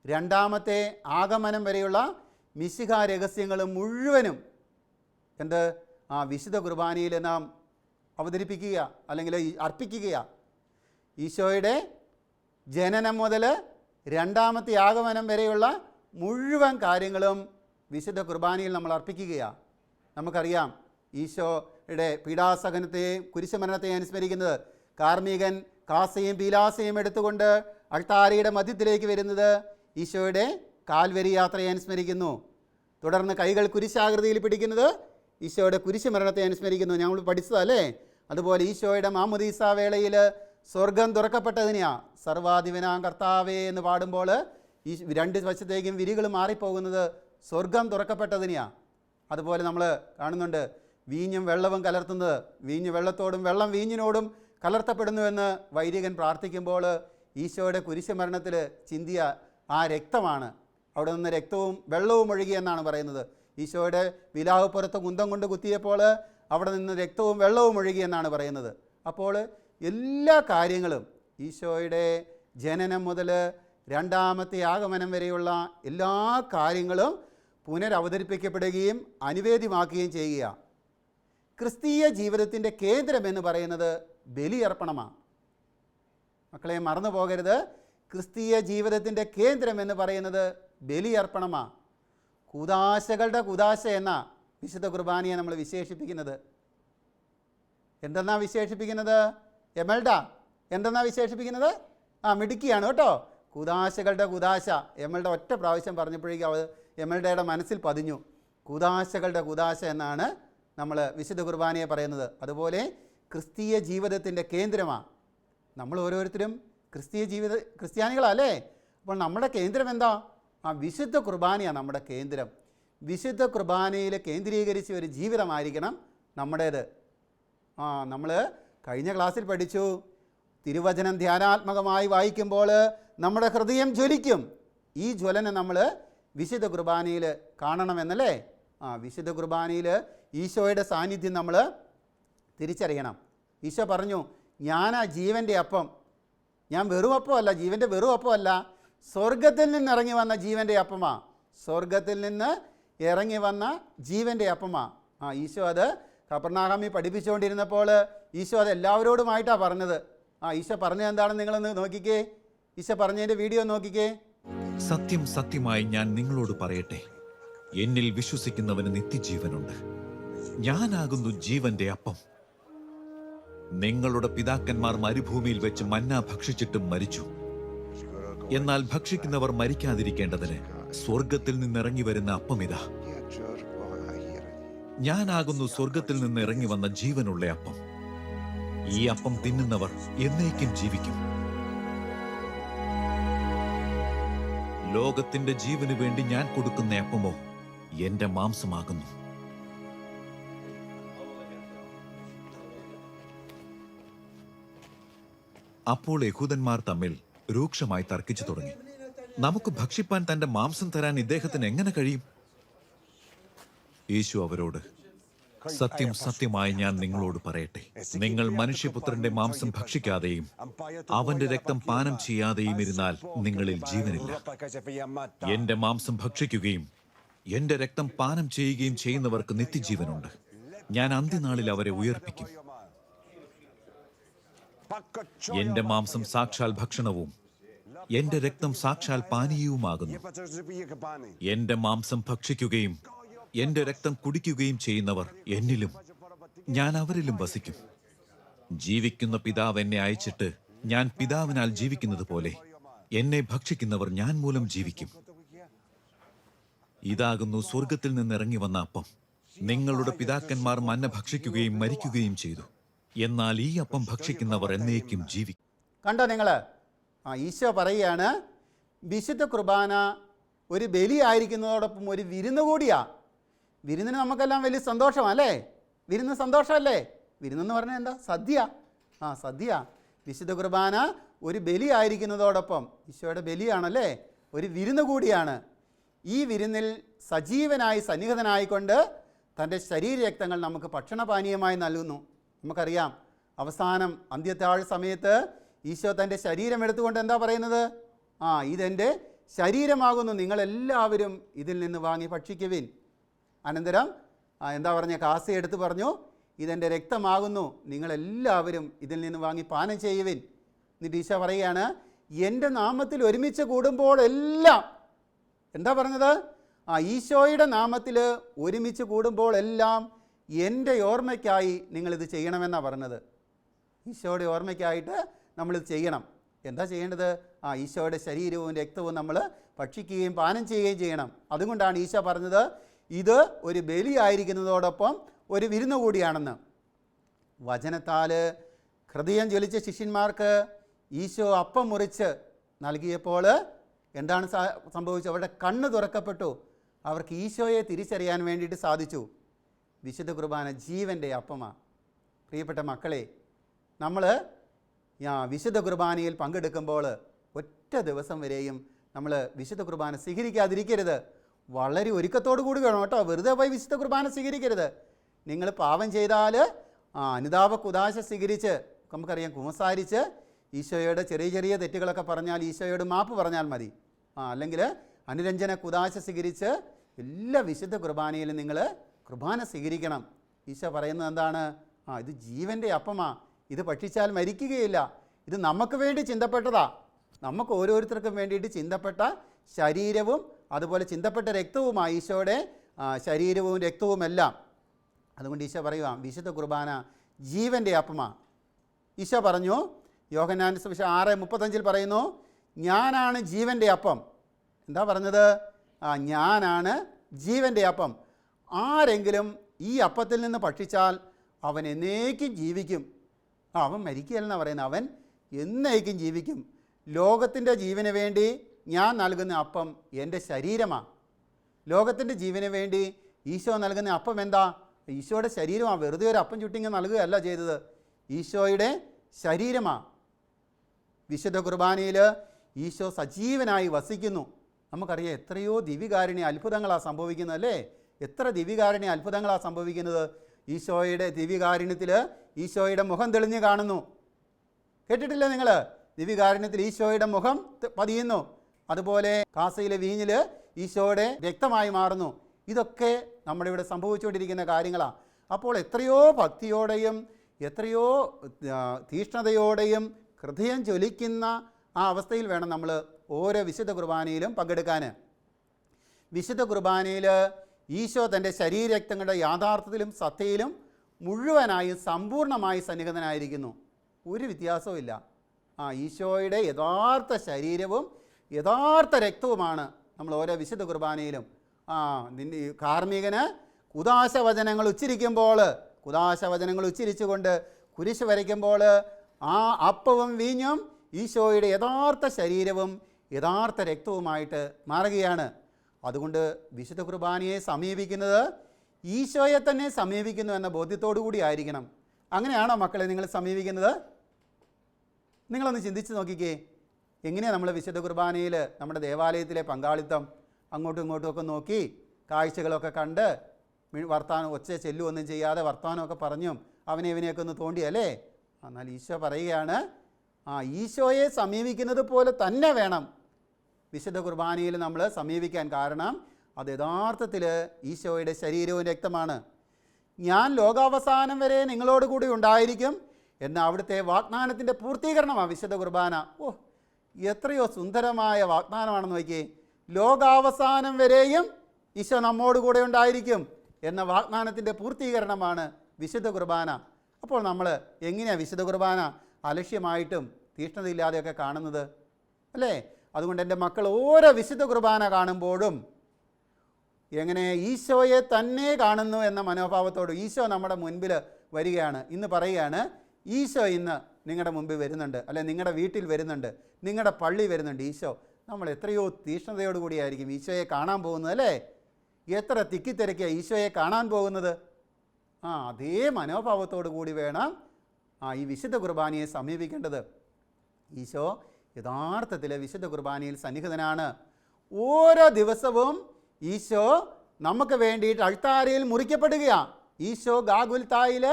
രണ്ടാമത്തെ ആഗമനം വരെയുള്ള മിശിഹ രഹസ്യങ്ങൾ മുഴുവനും എന്ത്? ആ വിശുദ്ധ കുർബാനയിൽ നാം അവതരിപ്പിക്കുക അല്ലെങ്കിൽ അർപ്പിക്കുക. ഈശോയുടെ ജനനം മുതൽ രണ്ടാമത്തെ ആഗമനം വരെയുള്ള മുഴുവൻ കാര്യങ്ങളും വിശുദ്ധ കുർബാനയിൽ നമ്മൾ അർപ്പിക്കുകയാണ് നമുക്കറിയാം ഈശോയുടെ പീഡാസഹനത്തെയും കുരിശുമരണത്തെയും അനുസ്മരിക്കുന്നത് കാർമികൻ കാസയും പീലാസയും എടുത്തുകൊണ്ട് അൾത്താരയുടെ മധ്യത്തിലേക്ക് വരുന്നത് ഈശോയുടെ കാൽവരി യാത്രയെ അനുസ്മരിക്കുന്നു. തുടർന്ന് കൈകൾ കുരിശാകൃതിയിൽ പിടിക്കുന്നത് ഈശോയുടെ കുരിശ് മരണത്തെ അനുസ്മരിക്കുന്നു ഞങ്ങൾ പഠിച്ചതല്ലേ? അതുപോലെ ഈശോയുടെ മാമുദീസ വേളയിൽ സ്വർഗം തുറക്കപ്പെട്ടതിനെയാ. സർവാധിപനാം കർത്താവേ എന്ന് പാടുമ്പോൾ ഈ രണ്ട് വശത്തേക്കും വിരികൾ മാറിപ്പോകുന്നത് സ്വർഗം തുറക്കപ്പെട്ടതിനെയാ. അതുപോലെ നമ്മൾ കാണുന്നുണ്ട് വീഞ്ഞും വെള്ളവും കലർത്തുന്നത്. വീഞ്ഞ് വെള്ളത്തോടും വെള്ളം വീഞ്ഞിനോടും കലർത്തപ്പെടുന്നുവെന്ന് വൈദികൻ പ്രാർത്ഥിക്കുമ്പോൾ ഈശോയുടെ കുരിശ് മരണത്തിൽ ചിന്തിയ ആ രക്തമാണ്. അവിടെ നിന്ന് രക്തവും വെള്ളവും ഒഴുകി എന്നാണ് പറയുന്നത്. ഈശോയുടെ വിലാഹപ്പുറത്ത് കുന്തം കൊണ്ട് കുത്തിയപ്പോൾ അവിടെ നിന്ന് രക്തവും വെള്ളവും ഒഴുകി എന്നാണ് പറയുന്നത്. അപ്പോൾ എല്ലാ കാര്യങ്ങളും ഈശോയുടെ ജനനം മുതൽ രണ്ടാമത്തെ ആഗമനം വരെയുള്ള എല്ലാ കാര്യങ്ങളും പുനരവതരിപ്പിക്കപ്പെടുകയും അനുവേദ്യമാക്കുകയും ചെയ്യുക. ക്രിസ്തീയ ജീവിതത്തിന്റെ കേന്ദ്രം എന്ന് പറയുന്നത് ബലിയർപ്പണമാണ്. മക്കളെ മറന്നു പോകരുത് ക്രിസ്തീയ ജീവിതത്തിന്റെ കേന്ദ്രം എന്ന് പറയുന്നത് ബലിയർപ്പണമാണ് കുതാശകളുടെ കുതാശ എന്ന വിശുദ്ധ കുർബാനയെ നമ്മൾ വിശേഷിപ്പിക്കുന്നത്. എന്തെന്നാ വിശേഷിപ്പിക്കുന്നത്? എമൽഡ. എന്തെന്നാ വിശേഷിപ്പിക്കുന്നത്? ആ മിടുക്കിയാണ് കേട്ടോ. കുതാശകളുടെ കുതാശ എമൽഡ ഒറ്റ പ്രാവശ്യം പറഞ്ഞപ്പോഴേക്കും അവ എമൽഡയുടെ മനസ്സിൽ പതിഞ്ഞു. കുതാശകളുടെ കുതാശ എന്നാണ് നമ്മൾ വിശുദ്ധ കുർബാനയെ പറയുന്നത്. അതുപോലെ ക്രിസ്തീയ ജീവിതത്തിന്റെ കേന്ദ്രമാണ് നമ്മൾ ഓരോരുത്തരും ക്രിസ്തീയ ജീവിത ക്രിസ്ത്യാനികളല്ലേ? അപ്പോൾ നമ്മുടെ കേന്ദ്രം എന്താ? ആ വിശുദ്ധ കുർബാനയാണ് നമ്മുടെ കേന്ദ്രം. വിശുദ്ധ കുർബാനയിൽ കേന്ദ്രീകരിച്ച ഒരു ജീവിതമായിരിക്കണം നമ്മുടേത്. ആ നമ്മൾ കഴിഞ്ഞ ക്ലാസ്സിൽ പഠിച്ചു. തിരുവചനം ധ്യാനാത്മകമായി വായിക്കുമ്പോൾ നമ്മുടെ ഹൃദയം ജ്വലിക്കും. ഈ ജ്വലനം നമ്മൾ വിശുദ്ധ കുർബാനയിൽ കാണണമെന്നല്ലേ? ആ വിശുദ്ധ കുർബാനയിൽ ഈശോയുടെ സാന്നിധ്യം നമ്മൾ തിരിച്ചറിയണം. ഈശോ പറഞ്ഞു ആ ജീവന്റെ അപ്പം. ഞാൻ വെറും അപ്പമല്ല ജീവന്റെ വെറും അപ്പമല്ല സ്വർഗത്തിൽ നിന്ന് ഇറങ്ങി വന്ന ജീവന്റെ അപ്പമാ സ്വർഗത്തിൽ നിന്ന് ഇറങ്ങി വന്ന ജീവന്റെ അപ്പമാ ആ ഈശോ അത് കപ്പർനാഗാമി പഠിപ്പിച്ചുകൊണ്ടിരുന്നപ്പോൾ ഈശോ അത് എല്ലാവരോടുമായിട്ടാണ് പറഞ്ഞത്. ആ ഈശോ പറഞ്ഞത് എന്താണെന്ന് നിങ്ങളൊന്ന് നോക്കിക്കേ. ഈശോ പറഞ്ഞതിന്റെ വീഡിയോ നോക്കിക്കേ. സത്യം സത്യമായി ഞാൻ നിങ്ങളോട് പറയട്ടെ. എന്നിൽ വിശ്വസിക്കുന്നവന് നിത്യജീവനുണ്ട്. ഞാനാകുന്നു ജീവന്റെ അപ്പം. നിങ്ങളുടെ പിതാക്കന്മാർ മരുഭൂമിയിൽ വെച്ച് മന്ന ഭക്ഷിച്ചിട്ടും മരിച്ചു. എന്നാൽ ഭക്ഷിക്കുന്നവർ മരിക്കാതിരിക്കേണ്ടതിന് സ്വർഗത്തിൽ നിന്നിറങ്ങി വരുന്ന അപ്പമിതാ ഞാനാകുന്നു സ്വർഗത്തിൽ നിന്ന് ഇറങ്ങി വന്ന ജീവനുള്ള അപ്പം. ഈ അപ്പം തിന്നുന്നവർ എന്നേക്കും ജീവിക്കും. ലോകത്തിന്റെ ജീവന് വേണ്ടി ഞാൻ കൊടുക്കുന്ന അപ്പമോ എന്റെ മാംസമാകുന്നു. അപ്പോൾ യഹൂദന്മാർ തമ്മിൽ രൂക്ഷമായി തർക്കിച്ചു തുടങ്ങി. നമുക്ക് ഭക്ഷിപ്പാൻ തന്റെ മാംസം തരാൻ ഇദ്ദേഹത്തിന് എങ്ങനെ കഴിയും? യേശു അവരോട് സത്യം സത്യമായി ഞാൻ നിങ്ങളോട് പറയട്ടെ. നിങ്ങൾ മനുഷ്യപുത്രന്റെ മാംസം ഭക്ഷിക്കാതെയും അവന്റെ രക്തം പാനം ചെയ്യാതെയും ഇരുന്നാൽ നിങ്ങളിൽ ജീവനില്ല. എന്റെ മാംസം ഭക്ഷിക്കുകയും എന്റെ രക്തം പാനം ചെയ്യുകയും ചെയ്യുന്നവർക്ക് നിത്യജീവനുണ്ട്. ഞാൻ അന്ത്യനാളിൽ അവരെ ഉയർപ്പിക്കും. എന്റെ മാംസം സാക്ഷാൽ ഭക്ഷണവും എന്റെ രക്തം സാക്ഷാൽ പാനീയവുമാകുന്നു. എന്റെ മാംസം ഭക്ഷിക്കുകയും എന്റെ രക്തം കുടിക്കുകയും ചെയ്യുന്നവർ എന്നിലും ഞാൻ അവരിലും വസിക്കും. ജീവിക്കുന്ന പിതാവ് എന്നെ അയച്ചിട്ട് ഞാൻ പിതാവിനാൽ ജീവിക്കുന്നത് പോലെ എന്നെ ഭക്ഷിക്കുന്നവർ ഞാൻ മൂലം ജീവിക്കും. ഇതാകുന്നു സ്വർഗത്തിൽ നിന്നിറങ്ങി വന്ന അപ്പം. നിങ്ങളുടെ പിതാക്കന്മാർ മന്ന ഭക്ഷിക്കുകയും മരിക്കുകയും ചെയ്തു. എന്നാൽ ഈ അപ്പം ഭക്ഷിക്കുന്നവർ എന്നേക്കും ജീവിക്കും. കണ്ടോ നിങ്ങൾ ആ ഈശോ പറയുകയാണ് വിശുദ്ധ കുർബാന ഒരു ബലി ആയിരിക്കുന്നതോടൊപ്പം ഒരു വിരുന്ന് കൂടിയാ. വിരുന്നിന് നമുക്കെല്ലാം വലിയ സന്തോഷമല്ലേ? വിരുന്ന് സന്തോഷമല്ലേ? വിരുന്നെന്ന് പറഞ്ഞാൽ എന്താ? സദ്യ. ആ സദ്യ. വിശുദ്ധ കുർബാന ഒരു ബലി ആയിരിക്കുന്നതോടൊപ്പം ഈശോയുടെ ബലിയാണല്ലേ? ഒരു വിരുന്ന് കൂടിയാണ്. ഈ വിരുന്നിൽ സജീവനായി സന്നിഹിതനായിക്കൊണ്ട് തന്റെ ശരീരരക്തങ്ങൾ നമുക്ക് ഭക്ഷണപാനീയമായി നൽകുന്നു. നമുക്കറിയാം. അവസാനം അന്ത്യത്താഴ് സമയത്ത് ഈശോ തന്റെ ശരീരം എടുത്തുകൊണ്ട് എന്താ പറയുന്നത്? ആ ഇതെന്റെ ശരീരമാകുന്നു. നിങ്ങളെല്ലാവരും ഇതിൽ നിന്ന് വാങ്ങി ഭക്ഷിക്കുവിൻ. അനന്തരം എന്താ പറഞ്ഞ? കാസ എടുത്ത് പറഞ്ഞു ഇതെന്റെ രക്തമാകുന്നു. നിങ്ങളെല്ലാവരും ഇതിൽ നിന്ന് വാങ്ങി പാനം ചെയ്യുവിൻ. എന്നിട്ട് ഈശോ പറയുകയാണ് എന്റെ നാമത്തിൽ ഒരുമിച്ച് കൂടുമ്പോഴെല്ലാം എന്താ പറഞ്ഞത്? ആ ഈശോയുടെ നാമത്തിൽ ഒരുമിച്ച് കൂടുമ്പോൾ എല്ലാം എന്റെ ഓർമ്മയ്ക്കായി നിങ്ങളിത് ചെയ്യണമെന്നാണ് പറഞ്ഞത്. ഈശോയുടെ ഓർമ്മയ്ക്കായിട്ട് നമ്മളിത് ചെയ്യണം. എന്താ ചെയ്യേണ്ടത്? ആ ഈശോയുടെ ശരീരവും രക്തവും നമ്മൾ ഭക്ഷിക്കുകയും പാനം ചെയ്യുകയും ചെയ്യണം. അതുകൊണ്ടാണ് ഈശോ പറഞ്ഞത് ഇത് ഒരു ബലിയായിരിക്കുന്നതോടൊപ്പം ഒരു വിരുന്ന് കൂടിയാണെന്ന്. വചനത്താൽ ഹൃദയം ജ്വലിച്ച ശിഷ്യന്മാർക്ക് ഈശോ അപ്പം മുറിച്ച് നൽകിയപ്പോൾ എന്താണ് സംഭവിച്ചത് അവരുടെ കണ്ണ് തുറക്കപ്പെട്ടു. അവർക്ക് ഈശോയെ തിരിച്ചറിയാൻ വേണ്ടിയിട്ട് സാധിച്ചു. വിശുദ്ധ കുർബാന ജീവന്റെ അപ്പമാണ് പ്രിയപ്പെട്ട മക്കളെ നമ്മൾ വിശുദ്ധ കുർബാനയിൽ പങ്കെടുക്കുമ്പോൾ ഒറ്റ ദിവസം വരെയും നമ്മൾ വിശുദ്ധ കുർബാന സ്വീകരിക്കാതിരിക്കരുത്. വളരെ ഒരുക്കത്തോടു കൂടി വേണം കേട്ടോ. വെറുതെ പോയി വിശുദ്ധ കുർബാന സ്വീകരിക്കരുത്. നിങ്ങൾ പാപം ചെയ്താൽ ആ അനുതാപ കുദാശ സ്വീകരിച്ച് നമുക്കറിയാം കുമസാരിച്ച് ഈശോയുടെ ചെറിയ ചെറിയ തെറ്റുകളൊക്കെ പറഞ്ഞാൽ ഈശോയോട് മാപ്പ് പറഞ്ഞാൽ മതി. ആ അല്ലെങ്കിൽ അനുരഞ്ജന കുദാശ സ്വീകരിച്ച് എല്ലാ വിശുദ്ധ കുർബാനയിലും നിങ്ങൾ കുർബാന സ്വീകരിക്കണം. ഈശോ പറയുന്നത് എന്താണ്? ആ ഇത് ജീവന്റെ അപ്പമാ. ഇത് ഭക്ഷിച്ചാൽ മരിക്കുകയില്ല. ഇത് നമുക്ക് വേണ്ടി ചിന്തപ്പെട്ടതാ. നമുക്ക് ഓരോരുത്തർക്കും വേണ്ടിയിട്ട് ചിന്തപ്പെട്ട ശരീരവും അതുപോലെ ചിന്തപ്പെട്ട രക്തവുമാണ് ഈശോയുടെ ശരീരവും രക്തവുമെല്ലാം അതുകൊണ്ട് ഈശോ പറയുക വിശുദ്ധ കുർബാന ജീവന്റെ അപ്പമാ. ഈശോ പറഞ്ഞു യോഹന്നാൻ സുവിശേഷം ആറ് മുപ്പത്തഞ്ചിൽ പറയുന്നു ഞാനാണ് ജീവന്റെ അപ്പം. എന്താ പറഞ്ഞത്? ഞാനാണ് ജീവന്റെ അപ്പം. ആരെങ്കിലും ഈ അപ്പത്തിൽ നിന്ന് ഭക്ഷിച്ചാൽ അവൻ എന്നേക്കും ജീവിക്കും. ആ അവൻ മരിക്കുകയല്ലെന്നാണ് പറയുന്നത്. അവൻ എന്നേക്കും ജീവിക്കും. ലോകത്തിന്റെ ജീവന് വേണ്ടി ഞാൻ നൽകുന്ന അപ്പം എന്റെ ശരീരമാണ് ലോകത്തിന്റെ ജീവന് വേണ്ടി ഈശോ നൽകുന്ന അപ്പം എന്താ? ഈശോയുടെ ശരീരമാണ് വെറുതെ ഒരു അപ്പം ചുട്ടിങ്ങ് നൽകുകയല്ല ചെയ്തത്. ഈശോയുടെ ശരീരമാണ് വിശുദ്ധ കുർബാനയിൽ ഈശോ സജീവനായി വസിക്കുന്നു. നമുക്കറിയാം എത്രയോ ദിവികാരുണ്യ അത്ഭുതങ്ങളാണ് സംഭവിക്കുന്നത് അല്ലേ എത്ര ദിവ്യകാരുണ്യ അത്ഭുതങ്ങളാണ് സംഭവിക്കുന്നത്. ഈശോയുടെ ദിവ്യകാരുണ്യത്തിൽ ഈശോയുടെ മുഖം തെളിഞ്ഞു കാണുന്നു. കേട്ടിട്ടില്ലേ നിങ്ങൾ ദിവ്യകാരുണ്യത്തിൽ ഈശോയുടെ മുഖം പതിയുന്നു. അതുപോലെ കാസയിലെ വീഞ്ഞിൽ ഈശോയുടെ വ്യക്തമായി മാറുന്നു. ഇതൊക്കെ നമ്മുടെ ഇവിടെ സംഭവിച്ചുകൊണ്ടിരിക്കുന്ന കാര്യങ്ങളാണ് അപ്പോൾ എത്രയോ ഭക്തിയോടെയും എത്രയോ തീഷ്ണതയോടെയും ഹൃദയം ജ്വലിക്കുന്ന ആ അവസ്ഥയിൽ വേണം നമ്മൾ ഓരോ വിശുദ്ധ കുർബാനയിലും പങ്കെടുക്കാൻ വിശുദ്ധ കുർബാനയിൽ ഈശോ തന്റെ ശരീരരക്തങ്ങളുടെ യാഥാർത്ഥത്തിലും സത്യയിലും മുഴുവനായും സമ്പൂർണമായി സന്നിഹിതനായിരിക്കുന്നു. ഒരു വ്യത്യാസവും ഇല്ല. ആ ഈശോയുടെ യഥാർത്ഥ ശരീരവും യഥാർത്ഥ രക്തവുമാണ് നമ്മൾ ഓരോ വിശുദ്ധ കുർബാനയിലും. ആ നിന്റെ ഈ കാർമ്മികന് കുദാശ വചനങ്ങൾ ഉച്ചരിക്കുമ്പോൾ കുദാശ വചനങ്ങൾ ഉച്ചരിച്ചുകൊണ്ട് കുരിശ് വരയ്ക്കുമ്പോൾ ആ അപ്പവും വീഞ്ഞും ഈശോയുടെ യഥാർത്ഥ ശരീരവും യഥാർത്ഥ രക്തവുമായിട്ട് മാറുകയാണ്. അതുകൊണ്ട് വിശുദ്ധ കുർബാനയെ സമീപിക്കുന്നത് ഈശോയെ തന്നെ സമീപിക്കുന്നു എന്ന ബോധ്യത്തോടു കൂടി ആയിരിക്കണം. അങ്ങനെയാണോ മക്കളെ നിങ്ങൾ സമീപിക്കുന്നത്? നിങ്ങളൊന്ന് ചിന്തിച്ച് നോക്കിക്കേ. എങ്ങനെയാണ് നമ്മൾ വിശുദ്ധ കുർബാനയിൽ നമ്മുടെ ദേവാലയത്തിലെ പങ്കാളിത്തം അങ്ങോട്ടും ഇങ്ങോട്ടും ഒക്കെ നോക്കി കാഴ്ചകളൊക്കെ കണ്ട് വർത്താനം ഒച്ച ചെല്ലുമൊന്നും ചെയ്യാതെ വർത്താനമൊക്കെ പറഞ്ഞും അവനെ ഇവനെയൊക്കെ ഒന്ന് തോണ്ടി അല്ലേ? എന്നാൽ ഈശോ പറയുകയാണ് ആ ഈശോയെ സമീപിക്കുന്നത് പോലെ തന്നെ വേണം. വിശുദ്ധ കുർബാനയിൽ നമ്മൾ സമീപിക്കാൻ കാരണം അത് യഥാർത്ഥത്തിൽ ഈശോയുടെ ശരീരവും രക്തമാണ്. ഞാൻ ലോകാവസാനം വരെ നിങ്ങളോട് കൂടി ഉണ്ടായിരിക്കും എന്ന അവിടുത്തെ വാഗ്ദാനത്തിന്റെ പൂർത്തീകരണമാണ് വിശുദ്ധ കുർബാന. ഓ എത്രയോ സുന്ദരമായ വാഗ്ദാനമാണെന്ന് നോക്കി ലോകാവസാനം വരെയും ഈശോ നമ്മോട് കൂടെ ഉണ്ടായിരിക്കും എന്ന വാഗ്ദാനത്തിന്റെ പൂർത്തീകരണമാണ് വിശുദ്ധ കുർബാന. അപ്പോൾ നമ്മൾ എങ്ങനെയാണ് വിശുദ്ധ കുർബാന അലക്ഷ്യമായിട്ടും തീഷ്ണതയില്ലാതെയൊക്കെ കാണുന്നത്? അല്ലേ? അതുകൊണ്ട് എന്റെ മക്കൾ ഓരോ വിശുദ്ധ കുർബാന കാണുമ്പോഴും എങ്ങനെ ഈശോയെ തന്നെ കാണുന്നു എന്ന മനോഭാവത്തോട് ഈശോ നമ്മുടെ മുൻപിൽ വരികയാണ്. ഇന്ന് പറയുകയാണ് ഈശോ ഇന്ന് നിങ്ങളുടെ മുമ്പിൽ വരുന്നുണ്ട്. അല്ലെ നിങ്ങളുടെ വീട്ടിൽ വരുന്നുണ്ട്. നിങ്ങളുടെ പള്ളി വരുന്നുണ്ട്. ഈശോ നമ്മൾ എത്രയോ തീഷ്ണതയോടുകൂടിയായിരിക്കും ഈശോയെ കാണാൻ പോകുന്നത്. അല്ലേ? എത്ര തിക്കിത്തിരക്കിയ ഈശോയെ കാണാൻ പോകുന്നത്. ആ അതേ മനോഭാവത്തോടു കൂടി വേണം ആ ഈ വിശുദ്ധ കുർബാനയെ സമീപിക്കേണ്ടത്. ഈശോ യഥാർത്ഥത്തിൽ വിശുദ്ധ കുർബാനയിൽ സന്നിഹിതനാണ്. ഓരോ ദിവസവും ഈശോ നമുക്ക് വേണ്ടിയിട്ട് അൾത്താരയിൽ മുറിക്കപ്പെടുകയാണ് ഈശോ ഗാഗുൽത്തായിൽ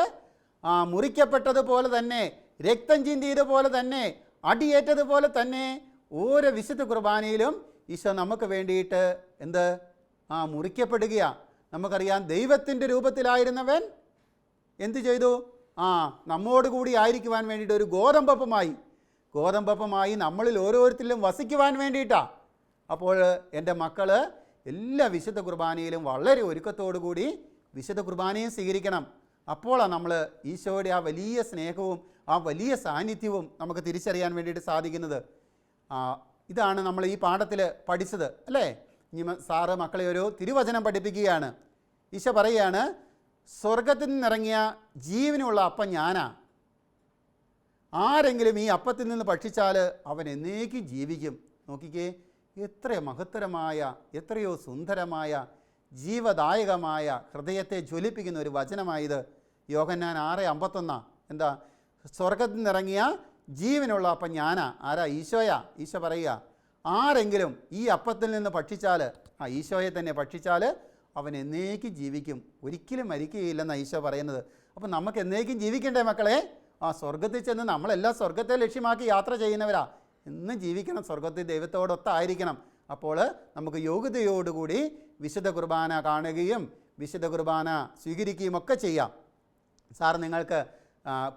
മുറിക്കപ്പെട്ടതുപോലെ തന്നെ രക്തം ചിന്തിയതുപോലെ തന്നെ അടിയേറ്റതുപോലെ തന്നെ ഓരോ വിശുദ്ധ കുർബാനയിലും ഈശോ നമുക്ക് വേണ്ടിയിട്ട് എന്ത്? ആ മുറിക്കപ്പെടുകയാണ് നമുക്കറിയാം ദൈവത്തിന്റെ രൂപത്തിലായിരുന്നവൻ എന്ത് ചെയ്തു? ആ നമ്മോട് കൂടി ആയിരിക്കുവാൻ വേണ്ടിയിട്ട് ഒരു ഗോതമ്പപ്പമായി ഗോതമ്പപ്പമായി നമ്മളിൽ ഓരോരുത്തരിലും വസിക്കുവാൻ വേണ്ടിയിട്ടാണ് അപ്പോൾ എന്റെ മക്കൾ എല്ലാ വിശുദ്ധ കുർബാനയിലും വളരെ കൂടി വിശുദ്ധ കുർബാനയും സ്വീകരിക്കണം. അപ്പോഴാണ് നമ്മൾ ഈശോയുടെ ആ വലിയ സ്നേഹവും ആ വലിയ സാന്നിധ്യവും നമുക്ക് തിരിച്ചറിയാൻ വേണ്ടിയിട്ട് സാധിക്കുന്നത്. ഇതാണ് നമ്മൾ ഈ പാഠത്തിൽ പഠിച്ചത് അല്ലേ? ഇനി സാറ് മക്കളെ ഒരു തിരുവചനം പഠിപ്പിക്കുകയാണ്. ഈശോ പറയുകയാണ് സ്വർഗത്തിൽ നിന്നിറങ്ങിയ ജീവനുള്ള അപ്പം ഞാനാ. ആരെങ്കിലും ഈ അപ്പത്തിൽ നിന്ന് ഭക്ഷിച്ചാൽ അവൻ എന്നേക്കും ജീവിക്കും. നോക്കിക്കേ എത്ര മഹത്തരമായ എത്രയോ സുന്ദരമായ ജീവദായകമായ ഹൃദയത്തെ ജ്വലിപ്പിക്കുന്ന ഒരു വചനമായത് യോഹന്നാൻ ആറ് അമ്പത്തൊന്നാ. എന്താ? സ്വർഗത്തിൽ നിന്നിറങ്ങിയ ജീവനുള്ള അപ്പം ഞാനാ. ആരാ? ഈശോയാ. ഈശോ പറയുക ആരെങ്കിലും ഈ അപ്പത്തിൽ നിന്ന് ഭക്ഷിച്ചാൽ ആ ഈശോയെ തന്നെ ഭക്ഷിച്ചാൽ അവൻ എന്നേക്കും ജീവിക്കും. ഒരിക്കലും മരിക്കുകയില്ലെന്നാണ് ഈശോ പറയുന്നത്. അപ്പം നമുക്ക് എന്നേക്കും ജീവിക്കണ്ടേ മക്കളെ? ആ സ്വർഗത്തിൽ ചെന്ന് നമ്മളെല്ലാം സ്വർഗത്തെ ലക്ഷ്യമാക്കി യാത്ര ചെയ്യുന്നവരാ. എന്നും ജീവിക്കണം സ്വർഗത്തിൽ ദൈവത്തോടൊത്തായിരിക്കണം. അപ്പോൾ നമുക്ക് യോഗ്യതയോടുകൂടി വിശുദ്ധ കുർബാന കാണുകയും വിശുദ്ധ കുർബാന സ്വീകരിക്കുകയും ഒക്കെ ചെയ്യാം. സാർ നിങ്ങൾക്ക്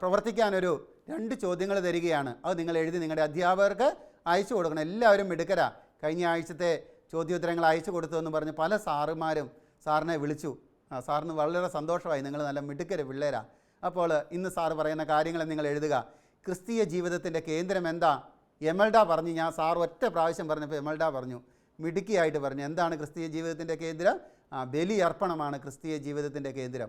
പ്രവർത്തിക്കാനൊരു രണ്ട് ചോദ്യങ്ങൾ തരികയാണ്. അത് നിങ്ങൾ എഴുതി നിങ്ങളുടെ അധ്യാപകർക്ക് അയച്ചു കൊടുക്കണം. എല്ലാവരും മിടുക്കരാ. കഴിഞ്ഞ ആഴ്ചത്തെ ചോദ്യോത്തരങ്ങൾ അയച്ചു കൊടുത്തു എന്ന് പറഞ്ഞ് പല സാറുമാരും സാറിനെ വിളിച്ചു. സാറിന് വളരെ സന്തോഷമായി. നിങ്ങൾ നല്ല മിടുക്കര് പിള്ളേരാ. അപ്പോൾ ഇന്ന് സാറ് പറയുന്ന കാര്യങ്ങൾ നിങ്ങൾ എഴുതുക. ക്രിസ്തീയ ജീവിതത്തിന്റെ കേന്ദ്രം എന്താ? എമൽഡ പറഞ്ഞു ഞാൻ സാർ ഒറ്റ പ്രാവശ്യം പറഞ്ഞപ്പോൾ എമൽഡ പറഞ്ഞു. മിടുക്കിയായിട്ട് പറഞ്ഞു. എന്താണ് ക്രിസ്തീയ ജീവിതത്തിന്റെ കേന്ദ്രം? ആ ബലി അർപ്പണമാണ് ക്രിസ്തീയ ജീവിതത്തിന്റെ കേന്ദ്രം.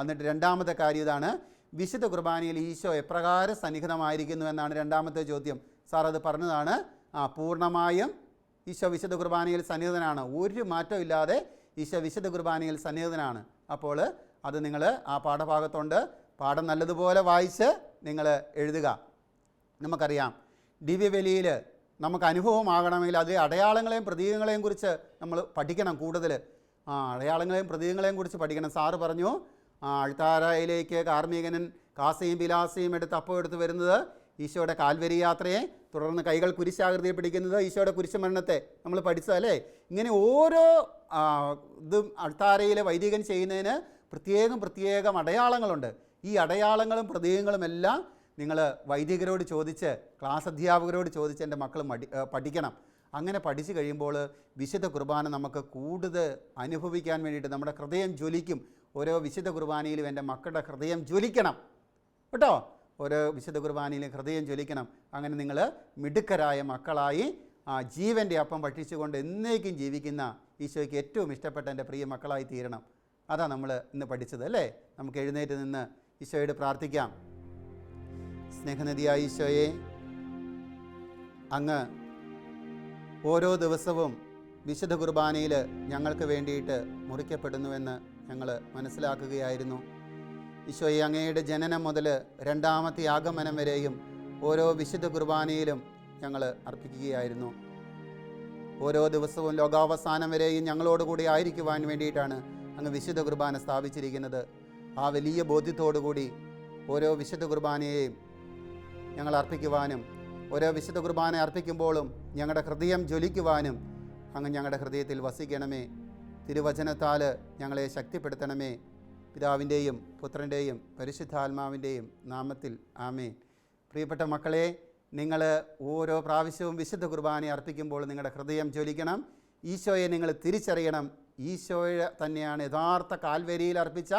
എന്നിട്ട് രണ്ടാമത്തെ കാര്യം ഇതാണ്. വിശുദ്ധ കുർബാനയിൽ ഈശോ എപ്രകാരം സന്നിഹിതമായിരിക്കുന്നു എന്നാണ് രണ്ടാമത്തെ ചോദ്യം. സാർ അത് പറഞ്ഞതാണ്. ആ പൂർണമായും ഈശോ വിശുദ്ധ കുർബാനയിൽ സന്നിഹിതനാണ്. ഒരു മാറ്റവും ഇല്ലാതെ ഈശോ വിശുദ്ധ കുർബാനയിൽ സന്നിഹിതനാണ്. അപ്പോൾ അത് നിങ്ങൾ ആ പാഠഭാഗത്തുണ്ട്. പാഠം നല്ലതുപോലെ വായിച്ച് നിങ്ങൾ എഴുതുക. നമുക്കറിയാം. ദിവ്യബലിയിൽ നമുക്ക് അനുഭവമാകണമെങ്കിൽ അത് അടയാളങ്ങളെയും പ്രതീകങ്ങളെയും കുറിച്ച് നമ്മൾ പഠിക്കണം കൂടുതൽ. ആ അടയാളങ്ങളെയും പ്രതീകങ്ങളെയും കുറിച്ച് പഠിക്കണം. സാറ് പറഞ്ഞു ആ അഴുത്താരയിലേക്ക് കാർമികനൻ കാസയും ബിലാസയും എടുത്ത് അപ്പം എടുത്ത് വരുന്നത് ഈശോയുടെ കാൽവരി യാത്രയെ തുടർന്ന് കൈകൾ കുരിശാകൃതിയിൽ പിടിക്കുന്നത് ഈശോയുടെ കുരിശുമരണത്തെ നമ്മൾ പഠിച്ചതല്ലേ? ഇങ്ങനെ ഓരോ ഇതും അഴുത്താരയിലെ വൈദികൻ ചെയ്യുന്നതിന് പ്രത്യേകം പ്രത്യേകം അടയാളങ്ങളുണ്ട്. ഈ അടയാളങ്ങളും പ്രതീകങ്ങളും എല്ലാം നിങ്ങൾ വൈദികരോട് ചോദിച്ച് ക്ലാസ് അധ്യാപകരോട് ചോദിച്ച് എന്റെ മക്കൾ മടി പഠിക്കണം. അങ്ങനെ പഠിച്ചു കഴിയുമ്പോൾ വിശുദ്ധ കുർബാന നമുക്ക് കൂടുതൽ അനുഭവിക്കാൻ വേണ്ടിയിട്ട് നമ്മുടെ ഹൃദയം ജ്വലിക്കും. ഓരോ വിശുദ്ധ കുർബാനയിലും എന്റെ മക്കളുടെ ഹൃദയം ജ്വലിക്കണം. കേട്ടോ? ഓരോ വിശുദ്ധ കുർബാനയിലും ഹൃദയം ജ്വലിക്കണം. അങ്ങനെ നിങ്ങൾ മിടുക്കരായ മക്കളായി ആ ജീവന്റെ അപ്പം ഭക്ഷിച്ചുകൊണ്ട് എന്നേക്കും ജീവിക്കുന്ന ഈശോയ്ക്ക് ഏറ്റവും ഇഷ്ടപ്പെട്ട എന്റെ പ്രിയ മക്കളായി തീരണം. അതാ നമ്മൾ ഇന്ന് പഠിച്ചത് അല്ലേ? നമുക്ക് എഴുന്നേറ്റ് നിന്ന് ഈശോയോട് പ്രാർത്ഥിക്കാം. സ്നേഹനദിയായ ഈശോയെ അങ്ങ് ഓരോ ദിവസവും വിശുദ്ധ കുർബാനയിൽ ഞങ്ങൾക്ക് വേണ്ടിയിട്ട് മുറിക്കപ്പെടുന്നുവെന്ന് ഞങ്ങൾ മനസ്സിലാക്കുകയായിരുന്നു. ഈശോയെ അങ്ങയുടെ ജനനം മുതൽ രണ്ടാമത്തെ ആഗമനം വരെയും ഓരോ വിശുദ്ധ കുർബാനയിലും ഞങ്ങൾ അർപ്പിക്കുകയായിരുന്നു. ഓരോ ദിവസവും ലോകാവസാനം വരെയും ഞങ്ങളോടുകൂടി ആയിരിക്കുവാൻ വേണ്ടിയിട്ടാണ് അങ്ങ് വിശുദ്ധ കുർബാന സ്ഥാപിച്ചിരിക്കുന്നത് ആ വലിയ ബോധ്യത്തോടുകൂടി ഓരോ വിശുദ്ധ കുർബാനയെയും ഞങ്ങൾ അർപ്പിക്കുവാനും ഓരോ വിശുദ്ധ കുർബാന അർപ്പിക്കുമ്പോഴും ഞങ്ങളുടെ ഹൃദയം ജ്വലിക്കുവാനും അങ്ങ് ഞങ്ങളുടെ ഹൃദയത്തിൽ വസിക്കണമേ. തിരുവചനത്താൽ ഞങ്ങളെ ശക്തിപ്പെടുത്തണമേ. പിതാവിന്റെയും പുത്രന്റെയും പരിശുദ്ധാത്മാവിന്റെയും നാമത്തിൽ ആമേ പ്രിയപ്പെട്ട മക്കളെ നിങ്ങൾ ഓരോ പ്രാവശ്യവും വിശുദ്ധ കുർബാന അർപ്പിക്കുമ്പോൾ നിങ്ങളുടെ ഹൃദയം ജ്വലിക്കണം ഈശോയെ നിങ്ങൾ തിരിച്ചറിയണം ഈശോയെ തന്നെയാണ് യഥാർത്ഥ കാൽവരിയിൽ അർപ്പിച്ച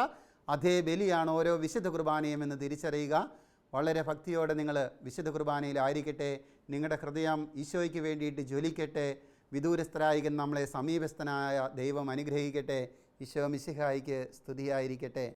അതേ ബലിയാണ് ഓരോ വിശുദ്ധ കുർബാനയും എന്ന് തിരിച്ചറിയുക. വളരെ ഭക്തിയോടെ നിങ്ങൾ വിശുദ്ധ കുർബാനയിലായിരിക്കട്ടെ. നിങ്ങളുടെ ഹൃദയം ഈശോയ്ക്ക് വേണ്ടിയിട്ട് ജ്വലിക്കട്ടെ. വിദൂരസ്ഥരായിരിക്കുന്ന നമ്മളെ സമീപസ്ഥനായ ദൈവം അനുഗ്രഹിക്കട്ടെ. ഈശോ മിശിഹായിക്ക് സ്തുതിയായിരിക്കട്ടെ.